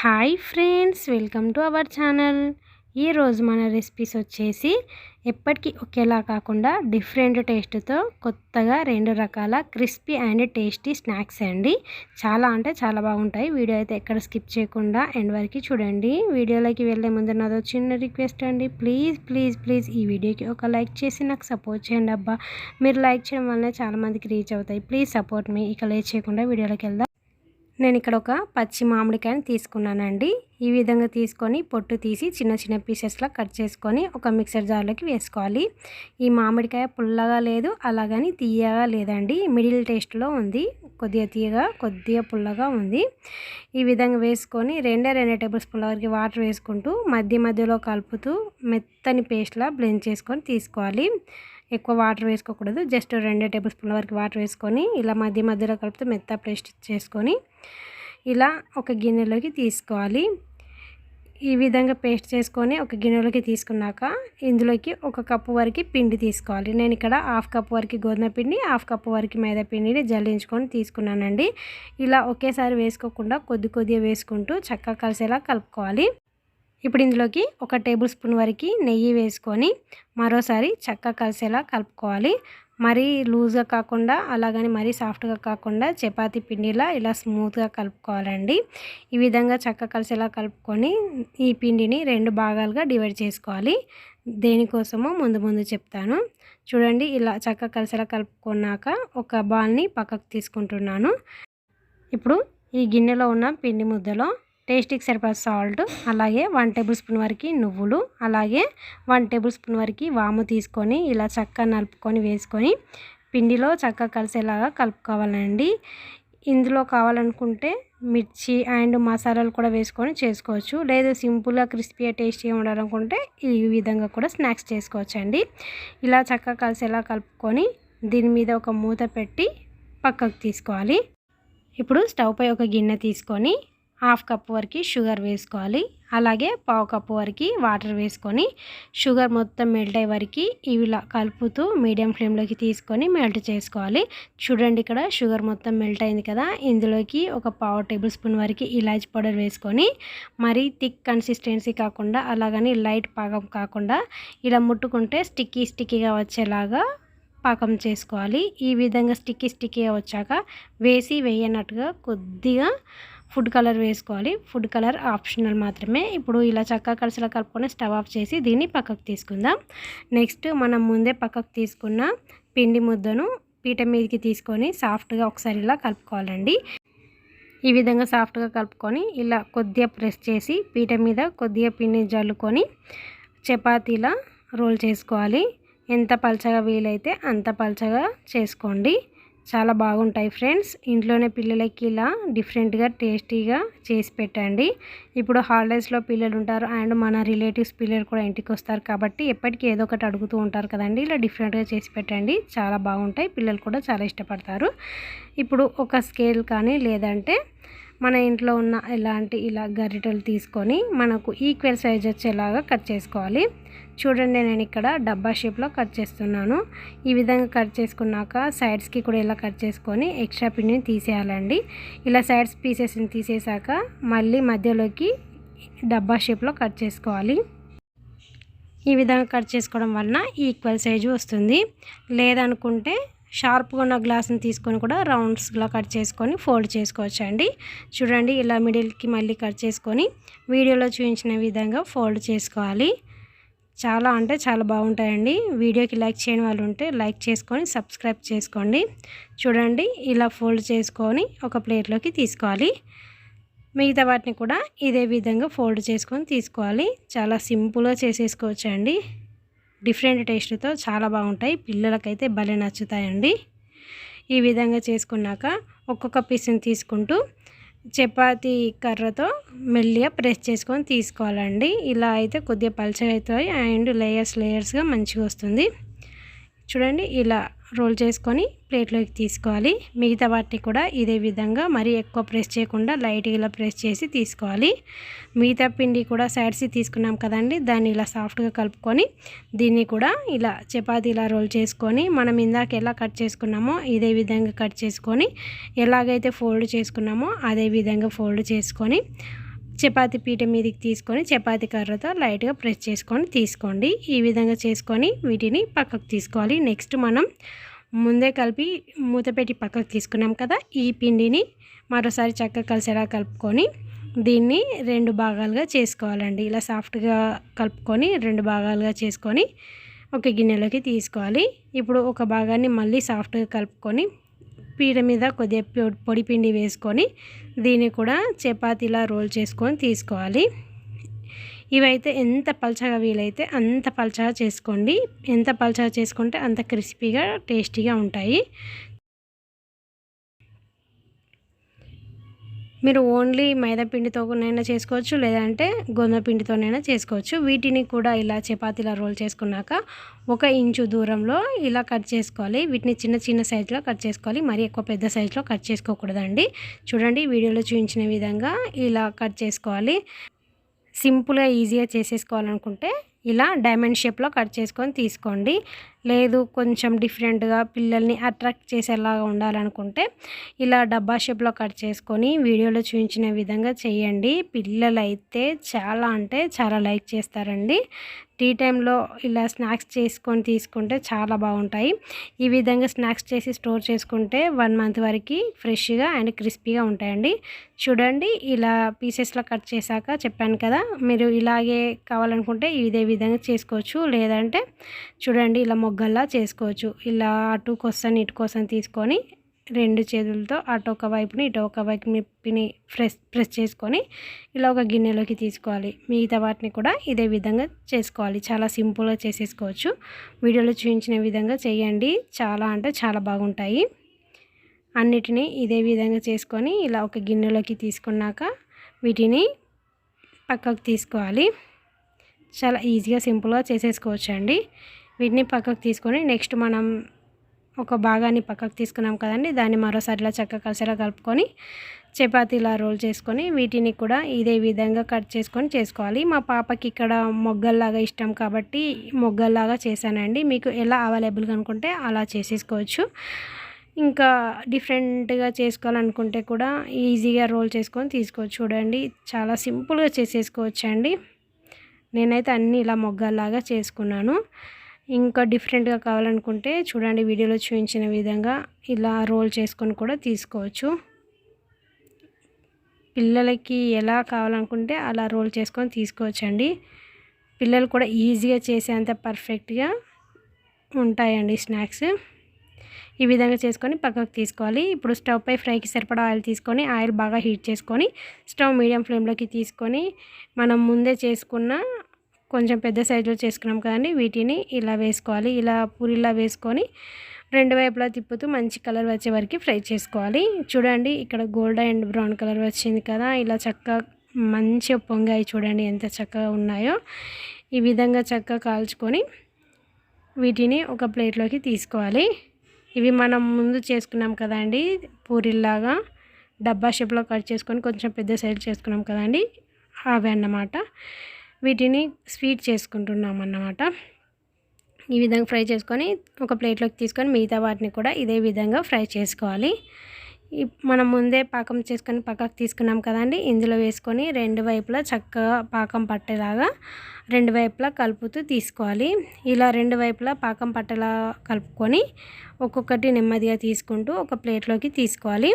Hi friends welcome to our channel. ఈరోజు మన recipes వచ్చేసి ఎప్పటికీ ఒకేలా కాకుండా డిఫరెంట్ టేస్ట్తో కొత్తగా రెండు రకాల క్రిస్పీ అండ్ టేస్టీ స్నాక్స్ అండి. చాలా అంటే చాలా బాగుంటాయి. వీడియో అయితే ఎక్కడ స్కిప్ చేయకుండా ఎండ్ వరకు చూడండి. వీడియోలోకి వెళ్ళే ముందు నాదో చిన్న రిక్వెస్ట్ అండి. ప్లీజ్ ప్లీజ్ ప్లీజ్ ఈ వీడియోకి ఒక లైక్ చేసి నాకు సపోర్ట్ చేయండి అబ్బా. మీరు లైక్ చేయడం వల్ల చాలామందికి రీచ్ అవుతాయి. Please support me. ఇక లేట్ చేయకుండా వీడియోలోకి వెళ్దాం. నేను ఇక్కడ ఒక పచ్చి మామిడికాయని తీసుకున్నానండి. ఈ విధంగా తీసుకొని పొట్టు తీసి చిన్న చిన్న పీసెస్లా కట్ చేసుకొని ఒక మిక్సర్ జార్లోకి వేసుకోవాలి. ఈ మామిడికాయ పుల్లగా లేదు అలాగని తీయగా లేదండి. మిడిల్ టేస్ట్లో ఉంది. కొద్దిగా తీయగా కొద్దిగా పుల్లగా ఉంది. ఈ విధంగా వేసుకొని రెండే రెండు టేబుల్ స్పూన్ల వరకు వాటర్ వేసుకుంటూ మధ్య మధ్యలో కలుపుతూ మెత్తని పేస్ట్లా బ్లెండ్ చేసుకొని తీసుకోవాలి. ఎక్కువ వాటర్ వేసుకోకూడదు. జస్ట్ రెండే టేబుల్ స్పూన్ల వరకు వాటర్ వేసుకొని ఇలా మధ్య మధ్యలో కలుపుతూ మెత్త పేస్ట్ చేసుకొని ఇలా ఒక గిన్నెలోకి తీసుకోవాలి. ఈ విధంగా పేస్ట్ చేసుకొని ఒక గిన్నెలోకి తీసుకున్నాక ఇందులోకి ఒక కప్పు వరకు పిండి తీసుకోవాలి. నేను ఇక్కడ హాఫ్ కప్ వరకు గోధుమ పిండి హాఫ్ కప్పు వరకు మైదా పిండిని జల్లించుకొని తీసుకున్నానండి. ఇలా ఒకేసారి వేసుకోకుండా కొద్ది కొద్దిగా వేసుకుంటూ చక్కగా కలిసేలా కలుపుకోవాలి. ఇప్పుడు ఇందులోకి ఒక టేబుల్ స్పూన్ వరకు నెయ్యి వేసుకొని మరోసారి చక్కగా కలిసేలా కలుపుకోవాలి. మరీ లూజ్గా కాకుండా అలాగని మరీ సాఫ్ట్గా కాకుండా చపాతీ పిండిలా ఇలా స్మూత్గా కలుపుకోవాలండి. ఈ విధంగా చక్క కలిసేలా కలుపుకొని ఈ పిండిని రెండు భాగాలుగా డివైడ్ చేసుకోవాలి. దేనికోసమో ముందు ముందు చెప్తాను. చూడండి ఇలా చక్క కలిసేలా కలుపుకున్నాక ఒక బాల్ని పక్కకు తీసుకుంటున్నాను. ఇప్పుడు ఈ గిన్నెలో ఉన్న పిండి ముద్దలో టేస్టీకి సరిపడా సాల్ట్ అలాగే వన్ టేబుల్ స్పూన్ వరకు నువ్వులు అలాగే వన్ టేబుల్ స్పూన్ వరకు వాము తీసుకొని ఇలా చక్కగా నలుపుకొని వేసుకొని పిండిలో చక్కగా కలిసేలాగా కలుపుకోవాలండి. ఇందులో కావాలనుకుంటే మిర్చి అండ్ మసాలాలు కూడా వేసుకొని చేసుకోవచ్చు. లేదా సింపుల్గా క్రిస్పీగా టేస్టీగా ఉండాలనుకుంటే ఈ విధంగా కూడా స్నాక్స్ చేసుకోవచ్చండి. ఇలా చక్కగా కలిసేలా కలుపుకొని దీని మీద ఒక మూత పెట్టి పక్కకు తీసుకోవాలి. ఇప్పుడు స్టవ్ పై ఒక గిన్నె తీసుకొని హాఫ్ కప్ వరకు షుగర్ వేసుకోవాలి. అలాగే పావు కప్పు వరకు వాటర్ వేసుకొని షుగర్ మొత్తం మెల్ట్ అయ్యే వరకు ఇలా కలుపుతూ మీడియం ఫ్లేమ్లోకి తీసుకొని మెల్ట్ చేసుకోవాలి. చూడండి ఇక్కడ షుగర్ మొత్తం మెల్ట్ అయింది కదా. ఇందులోకి ఒక పావు టేబుల్ స్పూన్ వరకు ఇలాచి పౌడర్ వేసుకొని మరీ థిక్ కన్సిస్టెన్సీ కాకుండా అలాగని లైట్ పాకం కాకుండా ఇలా ముట్టుకుంటే స్టిక్కీ స్టిక్కీగా వచ్చేలాగా పాకం చేసుకోవాలి. ఈ విధంగా స్టిక్కీ స్టిక్కీగా వచ్చాక వేసి వేయనట్టుగా కొద్దిగా ఫుడ్ కలర్ వేసుకోవాలి. ఫుడ్ కలర్ ఆప్షనల్ మాత్రమే. ఇప్పుడు ఇలా చక్కగా కలిసిలా కలుపుకొని స్టవ్ ఆఫ్ చేసి దీన్ని పక్కకు తీసుకుందాం. నెక్స్ట్ మనం ముందే పక్కకు తీసుకున్న పిండి ముద్దను పీట మీదకి తీసుకొని సాఫ్ట్గా ఒకసారి ఇలా కలుపుకోవాలండి. ఈ విధంగా సాఫ్ట్గా కలుపుకొని ఇలా కొద్దిగా ప్రెస్ చేసి పీట మీద కొద్దిగా పిండిని జల్లుకొని చపాతీలా రోల్ చేసుకోవాలి. ఎంత పలచగా వీలైతే అంత పలచగా చేసుకోండి. చాలా బాగుంటాయి ఫ్రెండ్స్. ఇంట్లోనే పిల్లలకి ఇలా డిఫరెంట్గా టేస్టీగా చేసి పెట్టండి. ఇప్పుడు హాలిడేస్లో పిల్లలు ఉంటారు అండ్ మన రిలేటివ్స్ పిల్లలు కూడా ఇంటికి వస్తారు కాబట్టి ఎప్పటికీ ఏదో ఒకటి అడుగుతూ ఉంటారు కదండి. ఇలా డిఫరెంట్గా చేసి పెట్టండి. చాలా బాగుంటాయి. పిల్లలు కూడా చాలా ఇష్టపడతారు. ఇప్పుడు ఒక స్కేల్ కానీ లేదంటే మన ఇంట్లో ఉన్న ఇలాంటి ఇలా గరిటెలు తీసుకొని మనకు ఈక్వల్ సైజ్ వచ్చేలాగా కట్ చేసుకోవాలి. చూడండి నేను ఇక్కడ డబ్బా షేప్లో కట్ చేస్తున్నాను. ఈ విధంగా కట్ చేసుకున్నాక సైడ్స్కి కూడా ఇలా కట్ చేసుకొని ఎక్స్ట్రా పిండిని తీసేయాలండి. ఇలా సైడ్స్ పీసెస్ని తీసేసాక మళ్ళీ మధ్యలోకి డబ్బా షేప్లో కట్ చేసుకోవాలి. ఈ విధంగా కట్ చేసుకోవడం వలన ఈక్వల్ సైజు వస్తుంది. లేదనుకుంటే షార్ప్గా ఉన్న గ్లాస్ని తీసుకొని కూడా రౌండ్స్లా కట్ చేసుకొని ఫోల్డ్ చేసుకోవచ్చు అండి చూడండి ఇలా మిడిల్కి మళ్ళీ కట్ చేసుకొని వీడియోలో చూపించిన విధంగా ఫోల్డ్ చేసుకోవాలి. చాలా అంటే చాలా బాగుంటాయండి. వీడియోకి లైక్ చేయని వాళ్ళు ఉంటే లైక్ చేసుకొని సబ్స్క్రైబ్ చేసుకోండి. చూడండి ఇలా ఫోల్డ్ చేసుకొని ఒక ప్లేట్లోకి తీసుకోవాలి. మిగతా వాటిని కూడా ఇదే విధంగా ఫోల్డ్ చేసుకొని తీసుకోవాలి. చాలా సింపుల్గా చేసేసుకోవచ్చు అండి డిఫరెంట్ టేస్ట్తో చాలా బాగుంటాయి. పిల్లలకైతే భలే నచ్చుతాయండి. ఈ విధంగా చేసుకున్నాక ఒక్కొక్క పీస్ని తీసుకుంటూ చపాతీ కర్రతో మెల్లిగా ప్రెస్ చేసుకొని తీసుకోవాలండి. ఇలా అయితే కొద్దిగా పల్చగా అవుతాయి. అండ్ లేయర్స్ లేయర్స్గా మంచిగా వస్తుంది. చూడండి ఇలా రోల్ చేసుకొని ప్లేట్లోకి తీసుకోవాలి. మిగతా వాటిని కూడా ఇదే విధంగా మరీ ఎక్కువ ప్రెస్ చేయకుండా లైట్గా ఇలా ప్రెస్ చేసి తీసుకోవాలి. మిగతా పిండి కూడా సైడ్స్ తీసుకున్నాం కదండి దాన్ని ఇలా సాఫ్ట్గా కలుపుకొని దీన్ని కూడా ఇలా చపాతీ ఇలా రోల్ చేసుకొని మనం ఇందాక ఎలా కట్ చేసుకున్నామో ఇదే విధంగా కట్ చేసుకొని ఎలాగైతే ఫోల్డ్ చేసుకున్నామో అదే విధంగా ఫోల్డ్ చేసుకొని చపాతి పీట మీదకి తీసుకొని చపాతీ కర్రతో లైట్గా ప్రెస్ చేసుకొని తీసుకోండి. ఈ విధంగా చేసుకొని వీటిని పక్కకు తీసుకోవాలి. నెక్స్ట్ మనం ముందే కలిపి మూత పెట్టి పక్కకు తీసుకున్నాం కదా ఈ పిండిని మరోసారి చక్కగా కలిసేలా కలుపుకొని దీన్ని రెండు భాగాలుగా చేసుకోవాలండి. ఇలా సాఫ్ట్గా కలుపుకొని రెండు భాగాలుగా చేసుకొని ఒక గిన్నెలోకి తీసుకోవాలి. ఇప్పుడు ఒక భాగాన్ని మళ్ళీ సాఫ్ట్గా కలుపుకొని పీడ మీద కొద్దిగా పొడి పిండి వేసుకొని దీన్ని కూడా చపాతీలా రోల్ చేసుకొని తీసుకోవాలి. ఇవైతే ఎంత పల్చగా వీలైతే అంత పల్చగా చేసుకోండి. ఎంత పల్చగా చేసుకుంటే అంత క్రిస్పీగా టేస్టీగా ఉంటాయి. మీరు ఓన్లీ మైదాపిండితోనైనా చేసుకోవచ్చు లేదంటే గోధుమ పిండితోనైనా చేసుకోవచ్చు. వీటిని కూడా ఇలా చపాతీలా రోల్ చేసుకున్నాక ఒక ఇంచు దూరంలో ఇలా కట్ చేసుకోవాలి. వీటిని చిన్న చిన్న సైజులో కట్ చేసుకోవాలి. మరీ ఎక్కువ పెద్ద సైజులో కట్ చేసుకోకూడదండి. చూడండి వీడియోలో చూపించిన విధంగా ఇలా కట్ చేసుకోవాలి. సింపుల్గా ఈజీగా చేసేసుకోవాలనుకుంటే ఇలా డైమండ్ షేప్లో కట్ చేసుకొని తీసుకోండి. లేదు కొంచెం డిఫరెంట్గా పిల్లల్ని అట్రాక్ట్ చేసేలాగా ఉండాలనుకుంటే ఇలా డబ్బా షేప్లో కట్ చేసుకొని వీడియోలో చూపించిన విధంగా చేయండి. పిల్లలు అయితే చాలా అంటే చాలా లైక్ చేస్తారండి. టీ టైంలో ఇలా స్నాక్స్ చేసుకొని తీసుకుంటే చాలా బాగుంటాయి. ఈ విధంగా స్నాక్స్ చేసి స్టోర్ చేసుకుంటే వన్ మంత్ వరకు ఫ్రెష్గా అండ్ క్రిస్పీగా ఉంటాయండి. చూడండి ఇలా పీసెస్లో కట్ చేశాక చెప్పాను కదా మీరు ఇలాగే కావాలనుకుంటే ఇదే విధంగా చేసుకోవచ్చు. లేదంటే చూడండి ఇలా మొగ్గల్లా చేసుకోవచ్చు. ఇలా అటు కోసం ఇటు కోసం తీసుకొని రెండు చేతులతో అటు ఒక వైపుని ఇటు ఒక వైపుని ప్రెస్ ప్రెస్ చేసుకొని ఇలా ఒక గిన్నెలోకి తీసుకోవాలి. మిగతా వాటిని కూడా ఇదే విధంగా చేసుకోవాలి. చాలా సింపుల్గా చేసేసుకోవచ్చు. వీడియోలో చూపించిన విధంగా చేయండి. చాలా అంటే చాలా బాగుంటాయి. అన్నిటినీ ఇదే విధంగా చేసుకొని ఇలా ఒక గిన్నెలోకి తీసుకున్నాక వీటిని పక్కకు తీసుకోవాలి. చాలా ఈజీగా సింపుల్గా చేసేసుకోవచ్చు అండి వీటిని పక్కకు తీసుకొని నెక్స్ట్ మనం ఒక భాగాన్ని పక్కకు తీసుకున్నాం కదండి దాన్ని మరోసారి ఇలా చక్కగా కలిసేలా కలుపుకొని చపాతీలా రోల్ చేసుకొని వీటిని కూడా ఇదే విధంగా కట్ చేసుకొని చేసుకోవాలి. మా పాపకి ఇక్కడ మొగ్గల్లాగా ఇష్టం కాబట్టి మొగ్గల్లాగా చేశానండి. మీకు ఎలా అవైలబుల్గా అనుకుంటే అలా చేసేసుకోవచ్చు. ఇంకా డిఫరెంట్గా చేసుకోవాలనుకుంటే కూడా ఈజీగా రోల్ చేసుకొని తీసుకోవచ్చు. చూడండి చాలా సింపుల్గా చేసేసుకోవచ్చు అండి నేనైతే అన్నీ ఇలా మొగ్గల్లాగా చేసుకున్నాను. ఇంకా డిఫరెంట్గా కావాలనుకుంటే చూడండి వీడియోలో చూపించిన విధంగా ఇలా రోల్ చేసుకొని కూడా తీసుకోవచ్చు. పిల్లలకి ఎలా కావాలనుకుంటే అలా రోల్ చేసుకొని తీసుకోవచ్చండి. పిల్లలు కూడా ఈజీగా చేసేంత పర్ఫెక్ట్గా ఉంటాయండి స్నాక్స్. ఈ విధంగా చేసుకొని పక్కకు తీసుకోవాలి. ఇప్పుడు స్టవ్ పై ఫ్రైకి సరిపడా ఆయిల్ తీసుకొని ఆయిల్ బాగా హీట్ చేసుకొని స్టవ్ మీడియం ఫ్లేమ్లోకి తీసుకొని మనం ముందే చేసుకున్న కొంచెం పెద్ద సైజులో చేసుకున్నాం కానీ వీటిని ఇలా వేసుకోవాలి. ఇలా పూరిలా వేసుకొని రెండు వైపులా తిప్పుతూ మంచి కలర్ వచ్చే వరకు ఫ్రై చేసుకోవాలి. చూడండి ఇక్కడ గోల్డ్ అండ్ బ్రౌన్ కలర్ వచ్చింది కదా. ఇలా చక్కగా మంచిగా పొంగాయి చూడండి ఎంత చక్కగా ఉన్నాయో. ఈ విధంగా చక్కగా కాల్చుకొని వీటిని ఒక ప్లేట్లోకి తీసుకోవాలి. ఇవి మనం ముందు చేసుకున్నాం కదండి పూరిల్లాగా డబ్బా షేప్లో కట్ చేసుకొని కొంచెం పెద్ద సైజు చేసుకున్నాం కదండి అవి అన్నమాట. వీటిని స్వీట్ చేసుకుంటున్నాం అన్నమాట ఈ విధంగా ఫ్రై చేసుకొని ఒక ప్లేట్లోకి తీసుకొని మిగతా వాటిని కూడా ఇదే విధంగా ఫ్రై చేసుకోవాలి. మనం ముందే పాకం చేసుకొని పక్కకు తీసుకున్నాం కదండి. ఇందులో వేసుకొని రెండు వైపులా చక్కగా పాకం పట్టేలాగా రెండు వైపులా కలుపుతూ తీసుకోవాలి. ఇలా రెండు వైపులా పాకం పట్టేలా కలుపుకొని ఒక్కొక్కటి నెమ్మదిగా తీసుకుంటూ ఒక ప్లేట్లోకి తీసుకోవాలి.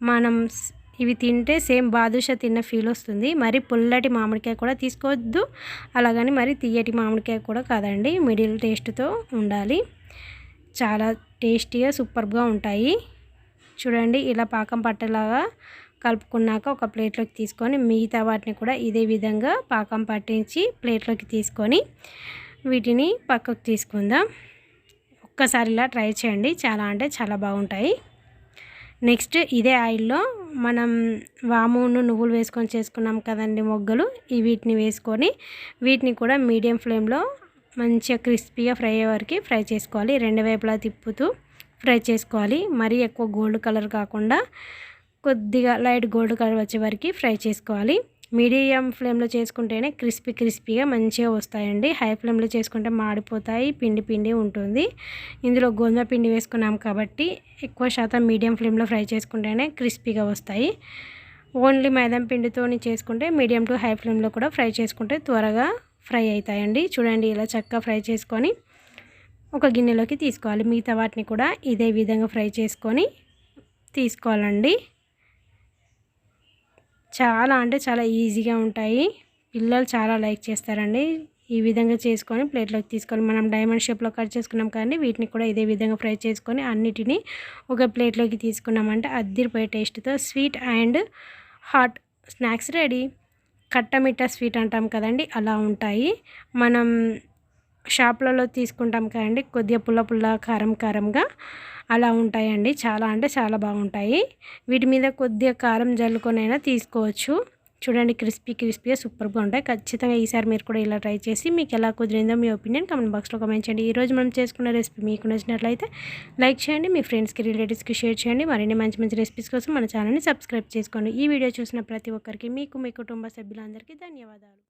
మనం ఇవి తింటే సేమ్ బాదుషా తిన్న ఫీల్ వస్తుంది. మరి పుల్లటి మామిడికాయ కూడా తీసుకోవద్దు. అలాగని మరి తీయటి మామిడికాయ కూడా కాదండి. మిడిల్ టేస్ట్తో ఉండాలి. చాలా టేస్టీగా సూపర్గా ఉంటాయి. చూడండి ఇలా పాకం పట్టేలాగా కలుపుకున్నాక ఒక ప్లేట్లోకి తీసుకొని మిగతా వాటిని కూడా ఇదే విధంగా పాకం పట్టించి ప్లేట్లోకి తీసుకొని వీటిని పక్కకు తీసుకుందాం. ఒక్కసారి ఇలా ట్రై చేయండి. చాలా అంటే చాలా బాగుంటాయి. నెక్స్ట్ ఇదే ఆయిల్లో మనం వామును నువ్వులు వేసుకొని చేసుకున్నాం కదండి మొగ్గలు. ఈ వీటిని వేసుకొని వీటిని కూడా మీడియం ఫ్లేమ్లో మంచిగా క్రిస్పీగా ఫ్రై అయ్యే వరకు ఫ్రై చేసుకోవాలి. రెండు వైపులా తిప్పుతూ ఫ్రై చేసుకోవాలి. మరీ ఎక్కువ గోల్డ్ కలర్ కాకుండా కొద్దిగా లైట్ గోల్డ్ కలర్ వచ్చే వరకు ఫ్రై చేసుకోవాలి. మీడియం ఫ్లేమ్లో చేసుకుంటేనే క్రిస్పీ క్రిస్పీగా మంచిగా వస్తాయండి. హై ఫ్లేమ్లో చేసుకుంటే మాడిపోతాయి పిండి పిండి ఉంటుంది. ఇందులో గోధుమ పిండి వేసుకున్నాం కాబట్టి ఎక్కువ శాతం మీడియం ఫ్లేమ్లో ఫ్రై చేసుకుంటేనే క్రిస్పీగా వస్తాయి. ఓన్లీ మైదాం పిండితో చేసుకుంటే మీడియం టు హై ఫ్లేమ్లో కూడా ఫ్రై చేసుకుంటే త్వరగా ఫ్రై అవుతాయండి. చూడండి ఇలా చక్కగా ఫ్రై చేసుకొని ఒక గిన్నెలోకి తీసుకోవాలి. మిగతా వాటిని కూడా ఇదే విధంగా ఫ్రై చేసుకొని తీసుకోవాలండి. చాలా అంటే చాలా ఈజీగా ఉంటాయి. పిల్లలు చాలా లైక్ చేస్తారండి. ఈ విధంగా చేసుకొని ప్లేట్లోకి తీసుకొని మనం డైమండ్ షేప్లో కట్ చేసుకున్నాం కానీ వీటిని కూడా ఇదే విధంగా ఫ్రై చేసుకొని అన్నిటినీ ఒక ప్లేట్లోకి తీసుకున్నామంటే అద్దిరిపోయే టేస్ట్తో sweet and hot snacks ready. కట్టమిట్ట sweet అంటాం కదండి అలా ఉంటాయి. మనం షాప్లలో తీసుకుంటాం కదండి. కొద్దిగా పుల్ల పుల్ల కారం కారంగా అలా ఉంటాయండి. చాలా అంటే చాలా బాగుంటాయి. వీటి మీద కొద్దిగా కారం జల్లుకొనైనా తీసుకోవచ్చు. చూడండి క్రిస్పీ క్రిస్పీగా సూపర్గా ఉంటాయి. ఖచ్చితంగా ఈసారి మీరు కూడా ఇలా ట్రై చేసి మీకు ఎలా కుదిరిందో మీ ఒపీనియన్ కమెంట్ బాక్స్లో కమెంట్ చేయండి. ఈరోజు మనం చేసుకున్న రెసిపీ మీకు నచ్చినట్లయితే లైక్ చేయండి మీ ఫ్రెండ్స్కి రిలేటివ్స్కి షేర్ చేయండి. మరిన్ని మంచి మంచి రెసిపీస్ కోసం మన ఛానల్ని సబ్స్క్రైబ్ చేసుకోండి. ఈ వీడియో చూసిన ప్రతి ఒక్కరికి మీకు మీ కుటుంబ సభ్యులందరికీ ధన్యవాదాలు.